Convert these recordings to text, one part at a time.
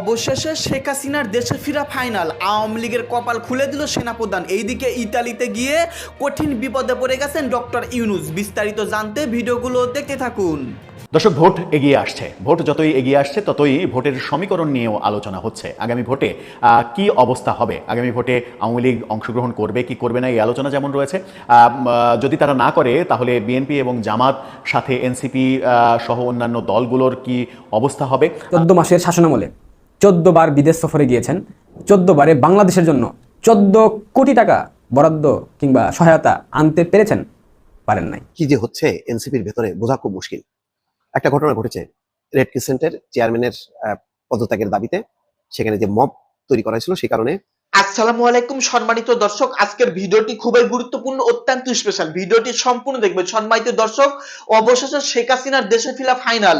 অবশেষে শেখ হাসিনার দেশে ফিরা ফাইনাল। আওয়ামী লীগের কপাল খুলে দিল সেনাপ্রধান। এইদিকে ইতালিতে গিয়ে কঠিন বিপদে পড়ে গেছেন ডক্টর ইউনুস। বিস্তারিত জানতে ভিডিওগুলো দেখতে থাকুন। দর্শক ভোট এগিয়ে আসছে। ভোট যতই এগিয়ে আসছে ততই ভোটের সমীকরণ নিয়েও আলোচনা হচ্ছে। আগামী ভোটে কি অবস্থা হবে? আগামী ভোটে আওয়ামী লীগ অংশগ্রহণ করবে কি করবে না এই আলোচনা যেমন রয়েছে। যদি তারা না করে তাহলে বিএনপি এবং জামাত সাথে এনসিপি সহ অন্যান্য দলগুলোর কি অবস্থা হবে? চোদ্দ মাসের শাসনামলে। বার বিদেশ সফরে গিয়েছেন। বারে বাংলাদেশের জন্য চোদ্দ কোটি টাকা বরাদ্দ কিংবা সহায়তা আনতে পেরেছেন, পারেন নাই। কি যে হচ্ছে এনসিপির ভেতরে বোঝা খুব মুশকিল। একটা ঘটনা ঘটেছে রেড ক্রিসেন্টের চেয়ারম্যানের পদত্যাগের দাবিতে। সেখানে যে মব তৈরি করা ছিল সে কারণে আসসালামু আলাইকুম সম্মানিত দর্শক, আজকের ভিডিওটি খুবই গুরুত্বপূর্ণ, অত্যন্ত স্পেশাল ভিডিওটি সম্পূর্ণ দেখবেন। সম্মানিত দর্শক, অবশেষে শেখ হাসিনার দেশে ফিলা ফাইনাল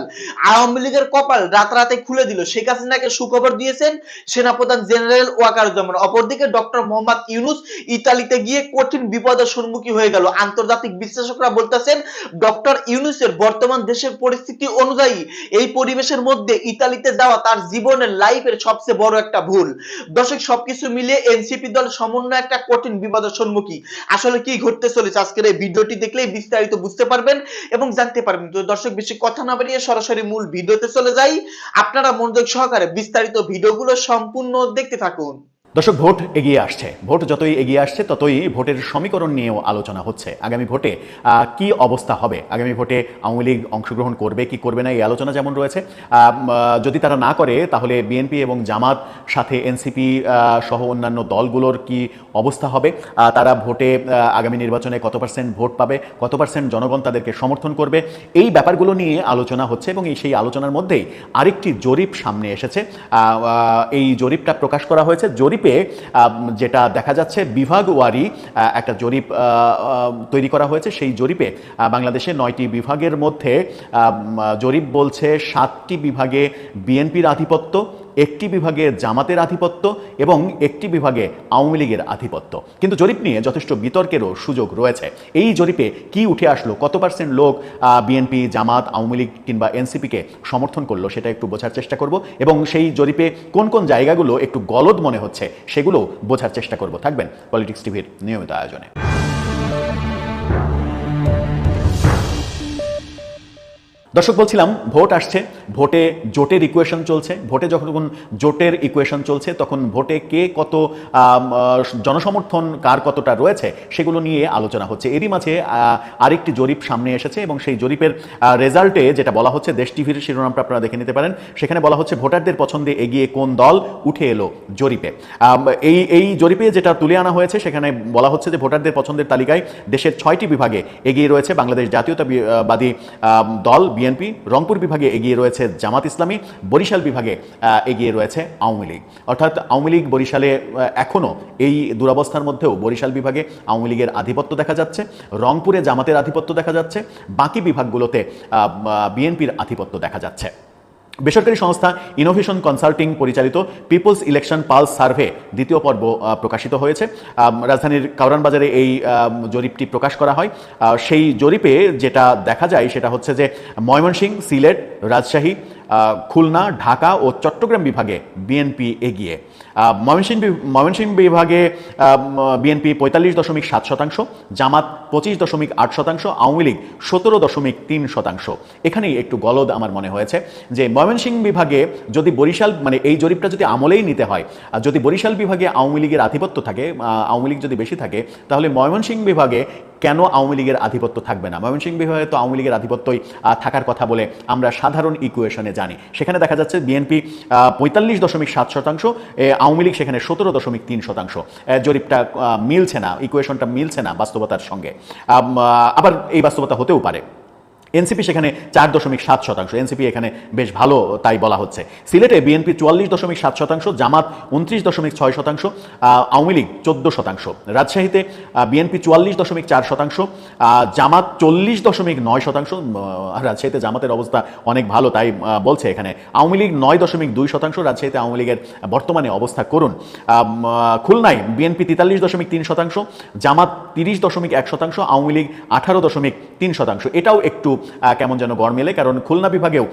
আওয়ামী লীগের কপাল রাতারাতে খুলে দিল। শেখ হাসিনাকে সুখবর দিয়েছেন সেনাপ্রধান জেনারেল ওয়াকারুজ্জামান। অপরদিকে ডক্টর মোহাম্মদ ইউনুস ইতালিতে গিয়ে কঠিন বিপদের সম্মুখীন হয়ে গেল। আন্তর্জাতিক বিশ্লেষকরা বলতেছেন, ডক্টর ইউনুসের বর্তমান দেশের পরিস্থিতি অনুযায়ী এই পরিবেশের মধ্যে ইতালিতে যাওয়া তার জীবনের লাইফের সবচেয়ে বড় একটা ভুল। দর্শক, সবকিছু মিলিয়ে এনসিপি দল সমন্বয় একটা কঠিন বিবাদের সম্মুখী আসলে কি ঘটতে চলেছে আজকের এই ভিডিওটি দেখলেই বিস্তারিত বুঝতে পারবেন এবং জানতে পারবেন। তো দর্শক, বেশি কথা না বাড়িয়ে সরাসরি মূল ভিডিওতে চলে যাই। আপনারা মনোযোগ সহকারে বিস্তারিত ভিডিওগুলো সম্পূর্ণ দেখতে থাকুন। দর্শক, ভোট এগিয়ে আসছে। ভোট যতই এগিয়ে আসছে, ততই ভোটের সমীকরণ নিয়েও আলোচনা হচ্ছে। আগামী ভোটে কি অবস্থা হবে? আগামী ভোটে আওয়ামী লীগ অংশগ্রহণ করবে, কি করবে না, এই আলোচনা যেমন রয়েছে যদি তারা না করে, তাহলে বিএনপি এবং জামাত সাথে এনসিপি সহ অন্যান্য দলগুলোর কি অবস্থা হবে? তারা ভোটে আগামী নির্বাচনে কত পার্সেন্ট ভোট পাবে, কত পার্সেন্ট জনগণ তাদেরকে সমর্থন করবে? এই ব্যাপারগুলো নিয়ে আলোচনা হচ্ছে এবং এই সেই আলোচনার মধ্যেই আরেকটি জরিপ সামনে এসেছে। এই জরিপটা প্রকাশ করা হয়েছে। জরিপে আহ, যেটা দেখা যাচ্ছে বিভাগ ওয়ারি একটা জরিপ তৈরি করা হয়েছে। সেই জরিপে বাংলাদেশে নয়টি বিভাগের মধ্যে জরিপ বলছে সাতটি বিভাগে বিএনপির আধিপত্য একটি বিভাগে জামাতের আধিপত্য এবং একটি বিভাগে আওয়ামী লীগের আধিপত্য। কিন্তু জরিপ নিয়ে যথেষ্ট বিতর্কেরও সুযোগ রয়েছে। এই জরিপে কি উঠে আসলো? কত পার্সেন্ট লোক বিএনপি, জামাত, আওয়ামী লীগ কিংবা এনসিপিকে সমর্থন করল সেটা একটু বোঝার চেষ্টা করব এবং সেই জরিপে কোন কোন জায়গাগুলো একটু গলদ মনে হচ্ছে সেগুলো বোঝার চেষ্টা করব। থাকবেন পলিটিক্স টিভির নিয়মিত আয়োজনে। দর্শক, বলছিলাম ভোট আসছে, ভোটে জোটের ইকুয়েশন চলছে, ভোটে যখন জোটের ইকুয়েশন চলছে, তখন ভোটে কে কত জনসমর্থন, কার কতটা রয়েছে, সেগুলো নিয়ে আলোচনা হচ্ছে। এরই মাঝে আরেকটি জরিপ সামনে এসেছে এবং সেই জরিপের রেজাল্টে যেটা বলা হচ্ছে, দেশ টিভির শিরোনামটা আপনারা দেখে নিতে পারেন, সেখানে বলা হচ্ছে, ভোটারদের পছন্দে এগিয়ে কোন দল উঠে এলো জরিপে। এই এই জরিপে যেটা তুলে আনা হয়েছে, সেখানে বলা হচ্ছে যে ভোটারদের পছন্দের তালিকায় দেশের ছয়টি বিভাগে এগিয়ে রয়েছে বাংলাদেশ জাতীয়তাবাদী দল বিএনপি, রংপুর বিভাগে এগিয়ে রয়েছে জামাত ইসলামী, বরিশাল বিভাগে এগিয়ে রয়েছে আওয়ামী লীগ। অর্থাৎ আওয়ামী লীগ বরিশালে এখনও এখনও এই দুরাবস্থার মধ্যেও বরিশাল বিভাগে আওয়ামী লীগের আধিপত্য দেখা যাচ্ছে, রংপুরে জামাতের আধিপত্য দেখা যাচ্ছে, বাকি বিভাগগুলোতে বিএনপির আধিপত্য দেখা যাচ্ছে। বেসরকারি সংস্থা ইনোভেশন কনসাল্টিং পরিচালিত পিপলস ইলেকশন পালস সার্ভে দ্বিতীয় পর্ব প্রকাশিত হয়েছে। রাজধানীর কাউরান বাজারে এই জরিপটি প্রকাশ করা হয়। সেই জরিপে যেটা দেখা যায় সেটা হচ্ছে যে ময়মনসিংহ, সিলেট, রাজশাহী খুলনা, ঢাকা ও চট্টগ্রাম বিভাগে বিএনপি এগিয়ে। ময়মনসিংহ ময়মনসিংহ বিভাগে বিএনপি পঁয়তাল্লিশ দশমিক সাত শতাংশ, জামাত পঁচিশ দশমিক আট শতাংশ, আওয়ামী লীগ সতেরো দশমিক তিন শতাংশ। এখানেই একটু গলদ আমার মনে হয়েছে যে ময়মনসিংহ বিভাগে যদি বরিশাল মানে এই জরিপটা যদি আমলেই নিতে হয় যদি বরিশাল বিভাগে আওয়ামী লীগের আধিপত্য থাকে আওয়ামী লীগ যদি বেশি থাকে, তাহলে ময়মনসিংহ বিভাগে কেন আওয়ামী লীগের আধিপত্য থাকবে না? ময়মনসিংহ বিভাগে তো আওয়ামী লীগের আধিপত্যই থাকার কথা বলে আমরা সাধারণ ইকুয়েশনে জানি। সেখানে দেখা যাচ্ছে বিএনপি পঁয়তাল্লিশ দশমিক সাত শতাংশ আওয়ামী লীগ সেখানে সতেরো দশমিক তিন শতাংশ। জরিপটা মিলছে না ইকুয়েশনটা মিলছে না বাস্তবতার সঙ্গে। আবার এই বাস্তবতা হতেও পারে। এনসিপি সেখানে চার দশমিক সাত শতাংশ। এনসিপি এখানে বেশ ভালো, তাই বলা হচ্ছে। সিলেটে বিএনপি চুয়াল্লিশ দশমিক সাত শতাংশ, জামাত উনত্রিশ দশমিক ছয় শতাংশ আওয়ামী লীগ চোদ্দ শতাংশ। রাজশাহীতে বিএনপি চুয়াল্লিশ দশমিক চার শতাংশ জামাত চল্লিশ দশমিক নয় শতাংশ রাজশাহীতে জামাতের অবস্থা অনেক ভালো, তাই বলছে এখানে। আওয়ামী লীগ নয় দশমিক দুই শতাংশ, রাজশাহীতে আওয়ামী লীগের বর্তমানে অবস্থা করুন। খুলনায় বিএনপি তেতাল্লিশ দশমিক তিন শতাংশ, জামাত তিরিশ দশমিক এক শতাংশ, আওয়ামী লীগ আঠারো দশমিক তিন শতাংশ। এটাও একটু কেমন যেন গড় মেলে। কারণ খুলনা বিভাগেও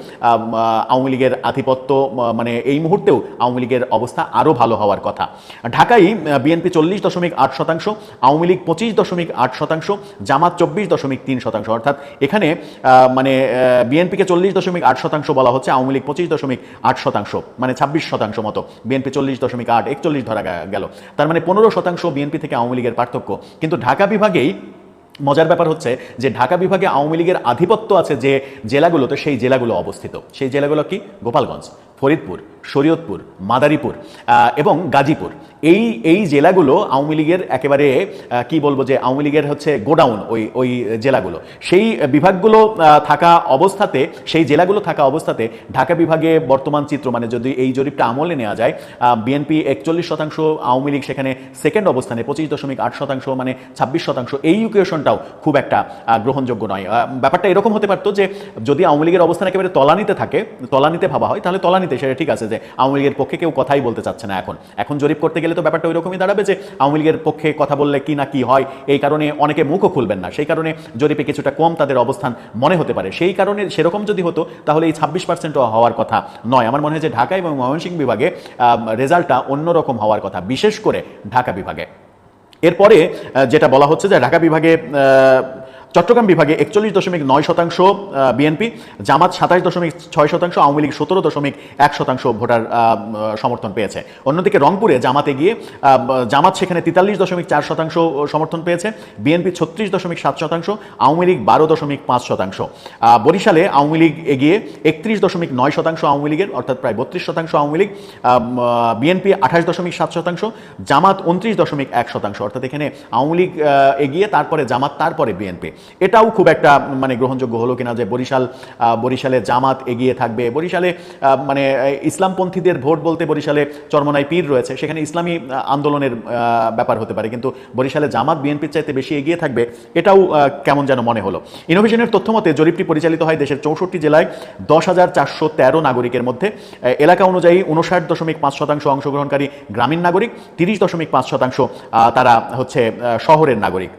আওয়ামী লীগের আধিপত্য মানে এই মুহূর্তেও আওয়ামী লীগের অবস্থা আরও ভালো হওয়ার কথা। ঢাকায় বিএনপি চল্লিশ দশমিক আট শতাংশ, আওয়ামী লীগ পঁচিশ দশমিক আট শতাংশ, জামাত চব্বিশ দশমিক তিন শতাংশ। অর্থাৎ এখানে মানে বিএনপিকে চল্লিশ দশমিক আট শতাংশ বলা হচ্ছে, আওয়ামী লীগ পঁচিশ দশমিক আট শতাংশ মানে ছাব্বিশ শতাংশ মতো। বিএনপি চল্লিশ দশমিক আট, একচল্লিশ ধরা গেল। তার মানে পনেরো শতাংশ বিএনপি থেকে আওয়ামী লীগের পার্থক্য। কিন্তু ঢাকা বিভাগেই মজার ব্যাপার হচ্ছে যে ঢাকা বিভাগে আওয়ামী লীগের আধিপত্য আছে যে জেলাগুলোতে সেই জেলাগুলো অবস্থিত। সেই জেলাগুলো কি? গোপালগঞ্জ, ফরিদপুর, শরীয়তপুর, মাদারীপুর এবং গাজীপুর। এই এই জেলাগুলো আওয়ামী লীগের একেবারে কি বলব যে আওয়ামী লীগের হচ্ছে গোডাউন ওই ওই জেলাগুলো। সেই বিভাগগুলো থাকা অবস্থাতে, সেই জেলাগুলো থাকা অবস্থাতে ঢাকা বিভাগে বর্তমান চিত্র মানে যদি এই জরিপটা আমলে নেওয়া যায় বিএনপি একচল্লিশ শতাংশ, আওয়ামী লীগ সেখানে সেকেন্ড অবস্থানে পঁচিশ দশমিক আট শতাংশ মানে ছাব্বিশ শতাংশ। এই ইকুয়েশনটাও খুব একটা গ্রহণযোগ্য নয়। ব্যাপারটা এরকম হতে পারতো যে যদি আওয়ামী লীগের অবস্থান একেবারে তলানিতে থাকে, তলানিতে ভাবা হয়, তাহলে তলানিতে সেটা ঠিক আছে যে আওয়ামী লীগের পক্ষে কেউ কথাই বলতে চাচ্ছে না এখন। এখন জরিপ করতে গেলে তো ব্যাপারটা ওই রকমই দাঁড়াবে যে আওয়ামী লীগের পক্ষে কথা বললে কি না কি হয়, এই কারণে অনেকে মুখও খুলবেন না। সেই কারণে জরিপে কিছুটা কম তাদের অবস্থান মনে হতে পারে। সেই কারণে সেরকম যদি হতো, তাহলে এই ছাব্বিশ পার্সেন্টও হওয়ার কথা নয়। আমার মনে হয় যে ঢাকা এবং ময়মনসিংহ বিভাগে রেজাল্টটা অন্যরকম হওয়ার কথা, বিশেষ করে ঢাকা বিভাগে। এরপরে যেটা বলা হচ্ছে যে ঢাকা বিভাগে চট্টগ্রাম বিভাগে একচল্লিশ দশমিক নয় শতাংশ বিএনপি, জামাত সাতাশ দশমিক ছয় শতাংশ, আওয়ামী লীগ সতেরো দশমিক এক শতাংশ ভোটার সমর্থন পেয়েছে। অন্যদিকে রংপুরে জামাতে গিয়ে জামাত সেখানে তেতাল্লিশ দশমিক চার শতাংশ সমর্থন পেয়েছে, বিএনপি ছত্রিশ দশমিক সাত শতাংশ, আওয়ামী লীগ বারো দশমিক পাঁচ শতাংশ। বরিশালে আওয়ামী লীগ এগিয়ে একত্রিশ দশমিক নয় শতাংশ আওয়ামী লীগের, অর্থাৎ প্রায় বত্রিশ শতাংশ আওয়ামী লীগ বিএনপি আঠাশ দশমিক সাত শতাংশ, জামাত উনত্রিশ দশমিক এক শতাংশ। অর্থাৎ এখানে আওয়ামী লীগ এগিয়ে, তারপরে জামাত, তারপরে বিএনপি। এটাও খুব একটা মানে গ্রহণযোগ্য হলো কিনা যে বরিশাল বরিশালে জামাত এগিয়ে থাকবে। বরিশালে মানে ইসলামপন্থীদের ভোট বলতে বরিশালে চরমনাই পীর রয়েছে। সেখানে ইসলামী আন্দোলনের ব্যাপার হতে পারে। কিন্তু বরিশালে জামাত বিএনপির চাইতে বেশি এগিয়ে থাকবে, এটাও কেমন যেন মনে হলো। ইনোভেশনের তথ্য মতে জরিপটি পরিচালিত হয় দেশের চৌষট্টি জেলায় দশ হাজার চারশো তেরো নাগরিকের মধ্যে। এলাকা অনুযায়ী উনষাট দশমিক পাঁচ শতাংশ অংশগ্রহণকারী গ্রামীণ নাগরিক, তিরিশ দশমিক পাঁচ শতাংশ তারা হচ্ছে শহরের নাগরিক।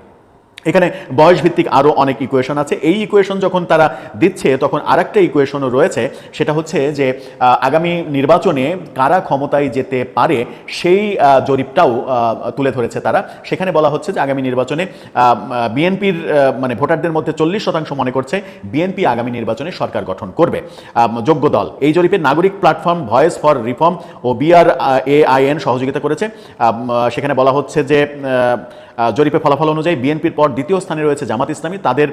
এখানে বয়স ভিত্তিক আরও অনেক ইকুয়েশন আছে। এই ইকুয়েশন যখন তারা দিচ্ছে, তখন আরেকটা ইকুয়েশনও রয়েছে। সেটা হচ্ছে যে আগামী নির্বাচনে কারা ক্ষমতায় যেতে পারে, সেই জরিপটাও তুলে ধরেছে তারা। সেখানে বলা হচ্ছে যে, আগামী নির্বাচনে বিএনপির মানে ভোটারদের মধ্যে চল্লিশ শতাংশ মনে করছে, বিএনপি আগামী নির্বাচনে সরকার গঠন করবে। যোগ্য দল। এই জরিপে নাগরিক প্ল্যাটফর্ম, ভয়েস ফর রিফর্ম ও বিআর এ এআইএন সহযোগিতা করেছে সেখানে বলা হচ্ছে যে জরিপে ফলাফল অনুযায়ী বিএনপির পর দ্বিতীয় স্থানে রয়েছে জামাত ইসলামী। তাদের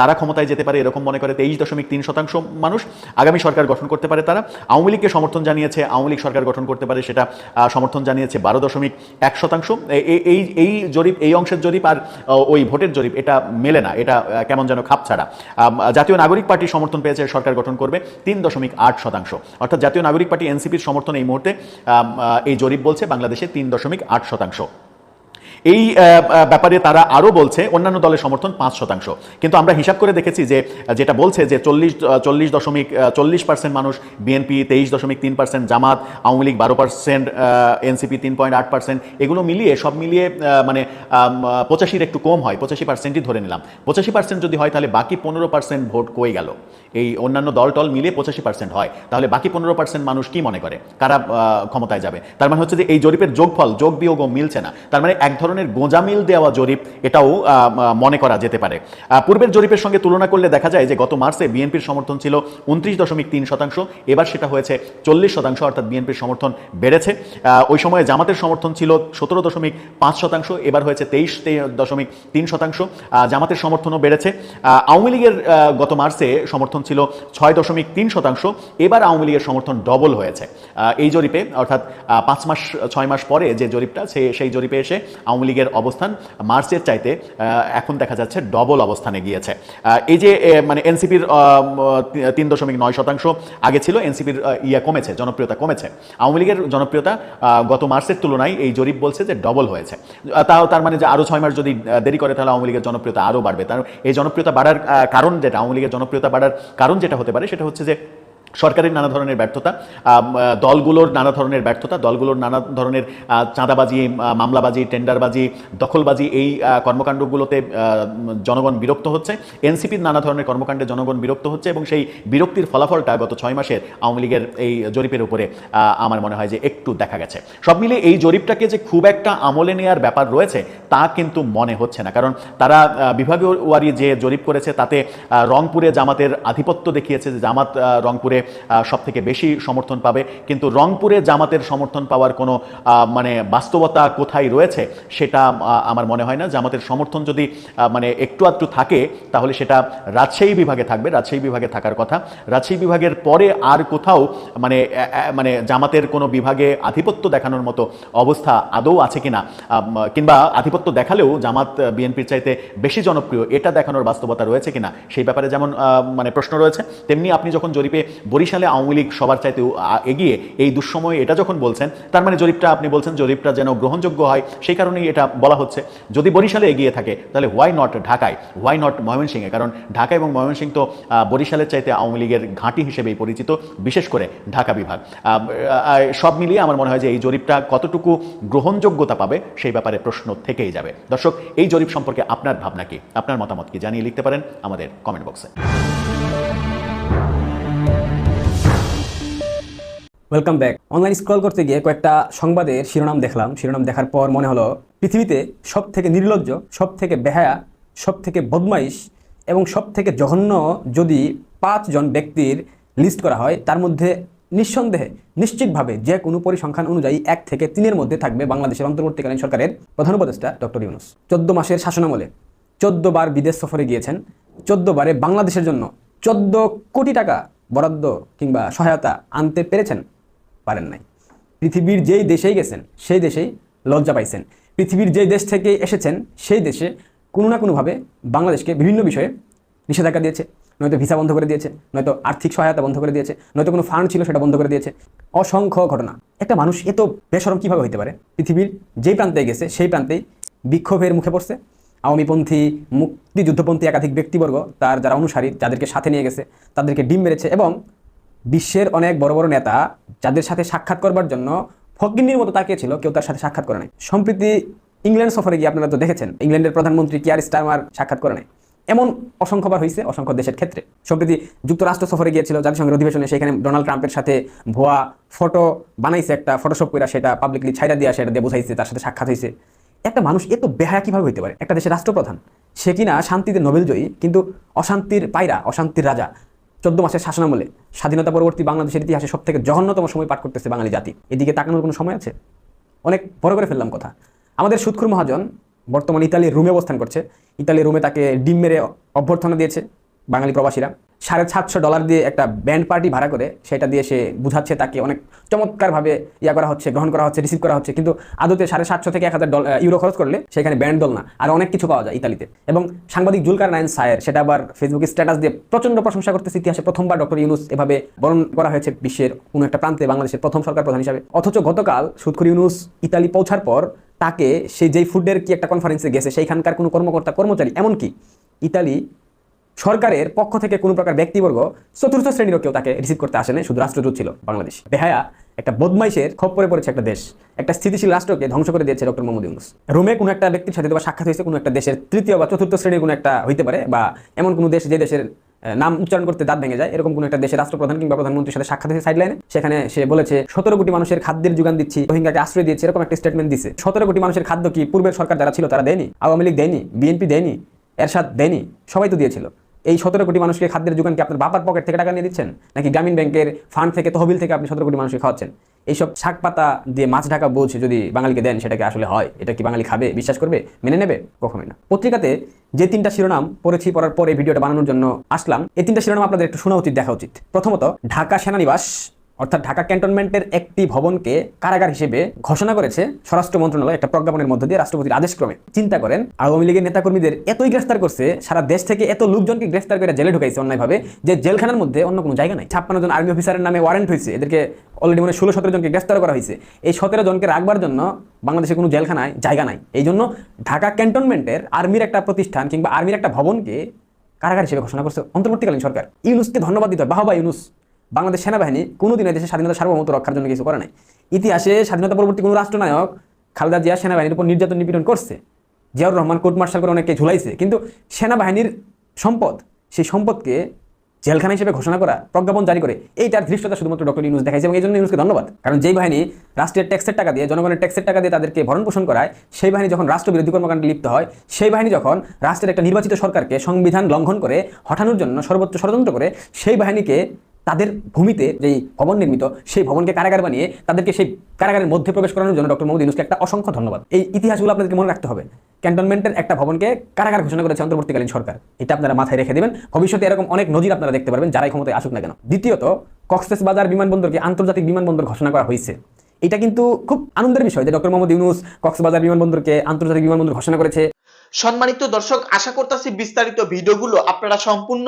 তারা ক্ষমতায় যেতে পারে এরকম মনে করে তেইশ দশমিক তিন শতাংশ মানুষ। আগামী সরকার গঠন করতে পারে তারা। আওয়ামী লীগকে সমর্থন জানিয়েছে, আওয়ামী লীগ সরকার গঠন করতে পারে সেটা সমর্থন জানিয়েছে বারো দশমিক এক শতাংশ। এই এই জরিপ, এই অংশের জরিপ আর ওই ভোটের জরিপ, এটা মেলে না। এটা কেমন যেন খাপ ছাড়া। জাতীয় নাগরিক পার্টি সমর্থন পেয়েছে, সরকার গঠন করবে তিন দশমিক আট শতাংশ। অর্থাৎ জাতীয় নাগরিক পার্টি এনসিপির সমর্থন এই মুহূর্তে এই জরিপ বলছে বাংলাদেশে তিন দশমিক আট শতাংশ। এই ব্যাপারে তারা আরও বলছে, অন্যান্য দলের সমর্থন পাঁচ শতাংশ। কিন্তু আমরা হিসাব করে দেখেছি যে যেটা বলছে যে চল্লিশ চল্লিশ দশমিক চল্লিশ পার্সেন্ট মানুষ, বিএনপি তেইশ দশমিক তিন পার্সেন্ট, জামাত, আওয়ামী লীগ বারো পার্সেন্ট এনসিপি তিন পয়েন্ট আট পার্সেন্ট, এগুলো মিলিয়ে, সব মিলিয়ে মানে পঁচাশির একটু কম হয়, পঁচাশি পার্সেন্টই ধরে নিলাম। পঁচাশি পার্সেন্ট যদি হয়, তাহলে বাকি পনেরো পার্সেন্ট ভোট কই গেল? এই অন্যান্য দল টল মিলিয়ে পঁচাশি পার্সেন্ট হয়। তাহলে বাকি পনেরো পার্সেন্ট মানুষ কি মনে করে? কারা ক্ষমতায় যাবে? তার মানে হচ্ছে যে, এই জরিপের যোগফল, যোগ বিয়োগও মিলছে না। তার মানে এক ধরনের গোঁজামিল দেওয়া জরিপ এটাও মনে করা যেতে পারে। পূর্বের জরিপের সঙ্গে তুলনা করলে দেখা যায় যে গত মার্চে বিএনপির সমর্থন ছিল উনত্রিশ দশমিক তিন শতাংশ, এবার সেটা হয়েছে চল্লিশ শতাংশ, অর্থাৎ বিএনপির সমর্থন বেড়েছে। ওই সময়ে জামাতের সমর্থন ছিল সতেরো দশমিক পাঁচ শতাংশ, এবার হয়েছে তেইশ দশমিক তিন শতাংশ জামাতের সমর্থনও বেড়েছে। আওয়ামী লীগের গত মার্চে সমর্থন ছিল ছয় দশমিক তিন শতাংশ, এবার আওয়ামী লীগের সমর্থন ডবল হয়েছে। এই জরিপে, অর্থাৎ পাঁচ মাস, ছয় মাস পরে যে জরিপটা, সে, সেই জরিপে এসে আওয়ামী লীগের অবস্থান মার্চের চাইতে এখন দেখা যাচ্ছে ডবল অবস্থানে গিয়েছে। এই যে মানে এনসিপির তিন দশমিক নয় শতাংশ আগে ছিল, এনসিপির ইয়া কমেছে, জনপ্রিয়তা কমেছে। আওয়ামী লীগের জনপ্রিয়তা গত মার্চের তুলনায় এই জরিপ বলছে যে ডবল হয়েছে। তাও তার মানে যে আরও ছয় মাস যদি দেরি করে তাহলে আওয়ামী লীগের জনপ্রিয়তা আরও বাড়বে। তার, এই জনপ্রিয়তা বাড়ার কারণ যেটা, আওয়ামী লীগের জনপ্রিয়তা বাড়ার কারণ যেটা হতে পারে, সেটা হচ্ছে যে সরকারের নানা ধরনের ব্যর্থতা দলগুলোর নানা ধরনের ব্যর্থতা, দলগুলোর নানা ধরনের চাঁদাবাজি মামলাবাজি, টেন্ডারবাজি, দখলবাজি এই কর্মকাণ্ডগুলোতে জনগণ বিরক্ত হচ্ছে। এনসিপির নানা ধরনের কর্মকাণ্ডে জনগণ বিরক্ত হচ্ছে এবং সেই বিরক্তির ফলাফলটা গত ছয় মাসের আওয়ামী লীগের এই জরিপের উপরে আমার মনে হয় যে একটু দেখা গেছে। সব মিলে এই জরিপটাকে যে খুব একটা আমলে নেওয়ার ব্যাপার রয়েছে, তা কিন্তু মনে হচ্ছে না। কারণ তারা বিভাগীয় ওয়ারি যে জরিপ করেছে, তাতে রংপুরে জামাতের আধিপত্য দেখিয়েছে যে জামাত রংপুরে সব থেকে বেশি সমর্থন পাবে। কিন্তু রংপুরে জামাতের সমর্থন পাওয়ার কোনো মানে বাস্তবতা কোথায় রয়েছে সেটা আমার মনে হয় না। জামাতের সমর্থন যদি মানে একটু আধটু থাকে, তাহলে সেটা রাজশাহী বিভাগে থাকবে, রাজশাহী বিভাগে থাকার কথা। রাজশাহী বিভাগের পরে আর কোথাও মানে মানে জামাতের কোনো বিভাগে আধিপত্য দেখানোর মতো অবস্থা আদৌ আছে কিনা কিংবা আধিপত্য দেখালেও জামাত বিএনপির চাইতে বেশি জনপ্রিয়, এটা দেখানোর বাস্তবতা রয়েছে কিনা, সেই ব্যাপারে যেমন মানে প্রশ্ন রয়েছে, তেমনি আপনি যখন জরিপে বরিশালে আওয়ামী লীগ সবার চাইতে এগিয়ে এই দুঃসময়ে এটা যখন বলছেন, তার মানে জরিপটা আপনি বলছেন জরিপটা যেন গ্রহণযোগ্য হয়, সেই কারণেই এটা বলা হচ্ছে। যদি বরিশালে এগিয়ে থাকে, তাহলে হোয়াই নট ঢাকায়? হোয়াই নট ময়মনসিংহে? কারণ ঢাকা এবং ময়মনসিংহ তো বরিশালের চাইতে আওয়ামী লীগের ঘাঁটি হিসেবেই পরিচিত, বিশেষ করে ঢাকা বিভাগ। সব মিলিয়ে আমার মনে হয় যে এই জরিপটা কতটুকু গ্রহণযোগ্যতা পাবে, সেই ব্যাপারে প্রশ্ন থেকেই যাবে। দর্শক, এই জরিপ সম্পর্কে আপনার ভাবনা কি? আপনার মতামত কি? জানিয়ে লিখতে পারেন আমাদের কমেন্ট বক্সে ওয়েলকাম ব্যাক অনলাইন স্ক্রল করতে গিয়ে কয়েকটা সংবাদের শিরোনাম দেখলাম। শিরোনাম দেখার পর মনে হলো, পৃথিবীতে সব থেকে নির্লজ্জ সব থেকে বেহায়া সব থেকে বদমাইশ এবং সব থেকে জঘন্য যদি পাঁচজন ব্যক্তির লিস্ট করা হয়, তার মধ্যে নিঃসন্দেহে, নিশ্চিতভাবে যে কোনো পরিসংখ্যান অনুযায়ী এক থেকে তিনের মধ্যে থাকবে বাংলাদেশের অন্তর্বর্তীকালীন সরকারের প্রধান উপদেষ্টা ডক্টর ইউনুস। চোদ্দ মাসের শাসনামলে চোদ্দ বার বিদেশ সফরে গিয়েছেন, চোদ্দ বারে বাংলাদেশের জন্য চোদ্দ কোটি টাকা বরাদ্দ কিংবা সহায়তা আনতে পেরেছেন। পারেন নাই। পৃথিবীর যেই দেশেই গেছেন, সেই দেশেই লজ্জা পাইছেন। পৃথিবীর যেই দেশ থেকে এসেছেন, সেই দেশে কোনো না কোনোভাবে বাংলাদেশকে বিভিন্ন বিষয়ে নিষেধাজ্ঞা দিয়েছে। নয়তো ভিসা বন্ধ করে দিয়েছে, নয়তো আর্থিক সহায়তা বন্ধ করে দিয়েছে, নয়তো কোনো ফান্ড ছিল সেটা বন্ধ করে দিয়েছে। অসংখ্য ঘটনা। একটা মানুষ এত বেসরম কীভাবে হইতে পারে? পৃথিবীর যেই প্রান্তে গেছে, সেই প্রান্তেই বিক্ষোভের মুখে পড়ছে। আওয়ামীপন্থী, মুক্তিযুদ্ধপন্থী একাধিক ব্যক্তিবর্গ, তার যারা অনুসারী, যাদেরকে সাথে নিয়ে গেছে, তাদেরকে ডিম মেরেছে এবং বিশ্বের অনেক বড় বড় নেতা যাদের সাথে সাক্ষাৎ করবার জন্য ফকিন্নির মতো তাকিয়েছিল কেউ তার সাথে সাক্ষাৎ করে নাই। সম্প্রতি ইংল্যান্ড সফরে গিয়ে আপনারা তো দেখেছেন, ইংল্যান্ডের প্রধানমন্ত্রী কিয়ার স্টারমার সাক্ষাৎ করে নাই। এমন অসংখ্যবার হয়েছে অসংখ্য দেশের ক্ষেত্রে। সম্প্রতি যুক্তরাষ্ট্র সফরে গিয়েছিল, জাতিসংঘের অধিবেশনে সেখানে ডোনাল্ড ট্রাম্পের সাথে ভুয়া ফটো বানাইছে একটা, ফটোশপ করে সেটা পাবলিকলি ছাইরা দিয়া সেটা দিয়ে বোঝাইছে, তার সাথে সাক্ষাৎ হয়েছে একটা মানুষ এত বেহায়া কীভাবে হইতে পারে? একটা দেশের রাষ্ট্রপ্রধান, সে কিনা শান্তিতে নোবেল জয়ী, কিন্তু অশান্তির পায়রা, অশান্তির রাজা চোদ্দ মাসের শাসনামলে স্বাধীনতা পরবর্তী বাংলাদেশের ইতিহাসে সব থেকে জঘন্যতম সময় পাঠ করতেছে বাঙালি জাতি। এদিকে তাকানোর কোনো সময় আছে? অনেক বড় করে ফেললাম কথা। আমাদের সুৎখুর মহাজন বর্তমানে ইতালির রুমে অবস্থান করছে। ইতালির রুমে তাকে ডিম মেরে অভ্যর্থনা দিয়েছে বাঙালি প্রবাসীরা। সাড়ে সাতশো ডলার দিয়ে একটা ব্যান্ড পার্টি ভাড়া করে, সেটা দিয়ে সে বুঝাচ্ছে তাকে অনেক চমৎকারভাবে ইয়া করা হচ্ছে, গ্রহণ করা হচ্ছে রিসিভ করা হচ্ছে। কিন্তু আদতে সাড়ে সাতশো থেকে এক হাজার ইউরো খরচ করলে সেখানে ব্যান্ড দল না। আর অনেক কিছু পাওয়া যায় ইতালিতে। এবং সাংবাদিক জুলকার নাইন সায়ের, সেটা আবার ফেসবুকে স্ট্যাটাস দিয়ে প্রচণ্ড প্রশংসা করতেছে ইতিহাসে প্রথমবার ডক্টর ইউনুস এভাবে বরণ করা হয়েছে বিশ্বের কোনো একটা প্রান্তে বাংলাদেশের প্রথম সরকার প্রধান হিসাবে। অথচ গতকাল সুৎখুর ইউনুস ইতালি পৌঁছার পর তাকে সেই যেই ফুডের কি একটা কনফারেন্সে গেছে, সেইখানকার কোনো কর্মকর্তা কর্মচারী এমনকি ইতালি সরকারের পক্ষ থেকে কোনো প্রকার ব্যক্তিবর্গ চতুর্থ শ্রেণীরও কেউ তাকে রিসিভ করতে আসেনি, শুধু রাষ্ট্রদূত ছিল বাংলাদেশ। বেহায়া একটা বদমাইশের খপ্পরে পড়েছে একটা দেশ, একটা স্থিতিশীল রাষ্ট্রকে ধ্বংস করে দিয়েছে ডক্টর মোহাম্মদ ইউনুস। রোমে কোনো একটা ব্যক্তির সাথে বা সাক্ষাৎ হয়েছে কোনো একটা দেশের তৃতীয় বা চতুর্থ শ্রেণির কোনো একটা হইতে পারে, বা এমন কোনো দেশ যে দেশের নাম উচ্চারণ করতে দাঁত ভেঙে যায়, এরকম কোনো একটা দেশের রাষ্ট্রপ্রধান কিংবা প্রধানমন্ত্রীর সাথে সাক্ষাৎ হয়েছে সাইডলাইনে সেখানে সে বলেছে, সতেরো কোটি মানুষের খাদ্যের যোগান দিচ্ছি, রোহিঙ্গাকে আশ্রয় দিয়েছে, এরকম একটা স্টেটমেন্ট দিচ্ছে সতেরো কোটি মানুষের খাদ্য কি পূর্বের সরকার যারা ছিল তারা দেয়নি? আওয়ামী লীগ দেয়নি? বিএনপি দেয়নি? এরশাদ দেয়নি, সবাই তো দিয়েছিল। এই সতেরো কোটি মানুষকে খাদ্যের যোগান কি আপনার বাপার পকেট থেকে টাকা নিয়ে দিচ্ছেন? নাকি গ্রামীণ ব্যাংকের ফান্ড থেকে, তহবিল থেকে আপনি সতেরো কোটি মানুষকে খাওয়াচ্ছেন? এইসব শাক পাতা দিয়ে মাছ ঢাকা বোঝ যদি বাঙালিকে দেন, সেটাকে আসলে হয়। এটা কি বাঙালি খাবে, বিশ্বাস করবে, মেনে নেবে? কখনোই না। পত্রিকাতে যে তিনটা শিরোনাম পড়েছি, পড়ার পরে ভিডিওটা বানানোর জন্য আসলাম। এই তিনটা শিরোনাম আপনাদের একটু শোনা উচিত, দেখা উচিত। প্রথমত, ঢাকা সেনানিবাস অর্থাৎ ঢাকা ক্যান্টনমেন্টের একটি ভবনকে কারাগার হিসেবে ঘোষণা করেছে স্বরাষ্ট্র মন্ত্রণালয় একটা প্রজ্ঞাপনের মধ্য দিয়ে রাষ্ট্রপতির আদেশক্রমে। চিন্তা করেন, আওয়ামী লীগের নেতাকর্মীদের এতই গ্রেফতার করছে, সারা দেশ থেকে এত লোকজনকে গ্রেফতার করে জেলে ঢুকাইছে অন্যায়ভাবে, যে জেলখানার মধ্যে অন্য কোনো জায়গা নাই। ছাপ্পান্ন জন আর্মি অফিসারের নামে ওয়ারেন্ট হয়েছে, এদেরকে অলরেডি মানে ষোলো সতেরো জনকে গ্রেফতার করা হয়েছে। এই সতেরো জনকে রাখবার জন্য বাংলাদেশে কোনো জেলখানায় জায়গা নাই। এই জন্য ঢাকা ক্যান্টনমেন্টের আর্মির একটা প্রতিষ্ঠান কিংবা আর্মির একটা ভবনকে কারাগার হিসেবে ঘোষণা করছে অন্তর্বর্তীকালীন সরকার। ইউনুসকে ধন্যবাদ দিতে হয় বাহবা ইউনুস বাংলাদেশ সেনাবাহিনী কোনোদিন দেশের স্বাধীনতা সার্বভৌমত্ব রক্ষার জন্য কিছু করে নাই। ইতিহাসে স্বাধীনতা পরবর্তী কোনো রাষ্ট্রনায়ক খালেদা জিয়া সেনাবাহিনীর উপর নির্যাতন নিপীড়ন করছে। জিয়াউর রহমান কোর্ট মার্শাল করে অনেককে ঝুলাইছে। কিন্তু সেনাবাহিনীর সম্পদ, সেই সম্পদকে জেলখানা হিসেবে ঘোষণা করা, প্রজ্ঞাপন জারি করে, এইটার ধৃষ্টতা শুধুমাত্র ডক্টর ইউনুস দেখাইছে এবং এই জন্য ইউনুসকে ধন্যবাদ। কারণ যেই বাহিনী রাষ্ট্রের ট্যাক্সের টাকা দিয়ে, জনগণের ট্যাক্সের টাকা দিয়ে তাদেরকে ভরণ পোষণ করায়, সেই বাহিনী যখন রাষ্ট্রবিরোধী কর্মকাণ্ডে লিপ্ত হয়, সেই বাহিনী যখন রাষ্ট্রের একটা নির্বাচিত সরকারকে সংবিধান লঙ্ঘন করে, হঠানোর জন্য সর্বোচ্চ ষড়যন্ত্র করে, সেই বাহিনীকে তাদের ভূমিতে যেই ভবন নির্মিত, সেই ভবনকে কারাগার বানিয়ে তাদেরকে সেই কারাগারের মধ্যে প্রবেশ করানোর জন্য ডক্টর মোহাম্মদ ইউনুসকে একটা অসংখ্য ধন্যবাদ। এই ইতিহাসগুলো আপনাদেরকে মনে রাখতে হবে। ক্যান্টনমেন্টের একটা ভবনকে কারাগার ঘোষণা করেছে অন্তর্বর্তীকালীন সরকার। এটা আপনারা মাথায় রেখে দেবেন। ভবিষ্যতে এরকম অনেক নজির আপনারা দেখতে পারবেন, যারাই ক্ষমতায় আসুক না কেন। দ্বিতীয়ত, কক্সেস বাজার বিমানবন্দরকে আন্তর্জাতিক বিমানবন্দর ঘোষণা করা হয়েছে। এটা কিন্তু খুব আনন্দের বিষয় যে ডক্টর মোহাম্মদ ইউনুস কক্সবাজার বিমানবন্দরকে আন্তর্জাতিক বিমানবন্দর ঘোষণা করেছে। সম্মানিত দর্শক, আশা করতেছি বিস্তারিত ভিডিওগুলো আপনারা সম্পূর্ণ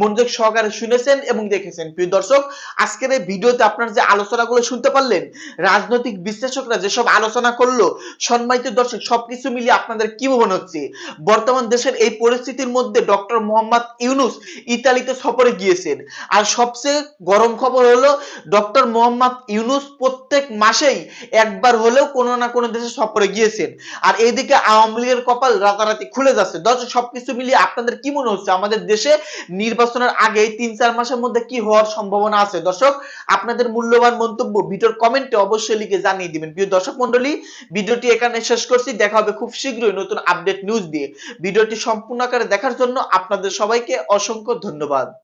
মনোযোগ সহকারে শুনেছেন এবং দেখেছেন। প্রিয় দর্শক, আজকের এই ভিডিওতে আপনারা যে আলোচনাগুলো শুনতে পারলেন, রাজনৈতিক বিশ্লেষকরা যেসব আলোচনা করল, সম্মানিত দর্শক, সবকিছু মিলিয়ে আপনাদের কি মনে হচ্ছে? বর্তমান দেশের এই পরিস্থিতির মধ্যে ডক্টর মোহাম্মদ ইউনুস ইতালিতে সফরে গিয়েছেন। আর সবচেয়ে গরম খবর হলো, ডক্টর মোহাম্মদ ইউনুস প্রত্যেক মাসেই একবার হলেও কোনো না কোনো দেশে সফরে গিয়েছেন। আর এইদিকে আওয়ামী লীগের কপাল রাতারাতি খুলে যাচ্ছে। দর্শক, সবকিছু মিলিয়ে আপনাদের কি মনে হচ্ছে? আমাদের দেশে নির্বাচনের আগে তিন চার মাসের মধ্যে কি হওয়ার সম্ভাবনা আছে? দর্শক, আপনাদের মূল্যবান মন্তব্য ভিডিওর কমেন্টে অবশ্যই লিখে জানিয়ে দিবেন। প্রিয় দর্শক মন্ডলী ভিডিওটি এখানে শেষ করছি। দেখা হবে খুব শীঘ্রই নতুন আপডেট নিউজ দিয়ে। ভিডিওটি সম্পূর্ণ আকারে দেখার জন্য আপনাদের সবাইকে অসংখ্য ধন্যবাদ।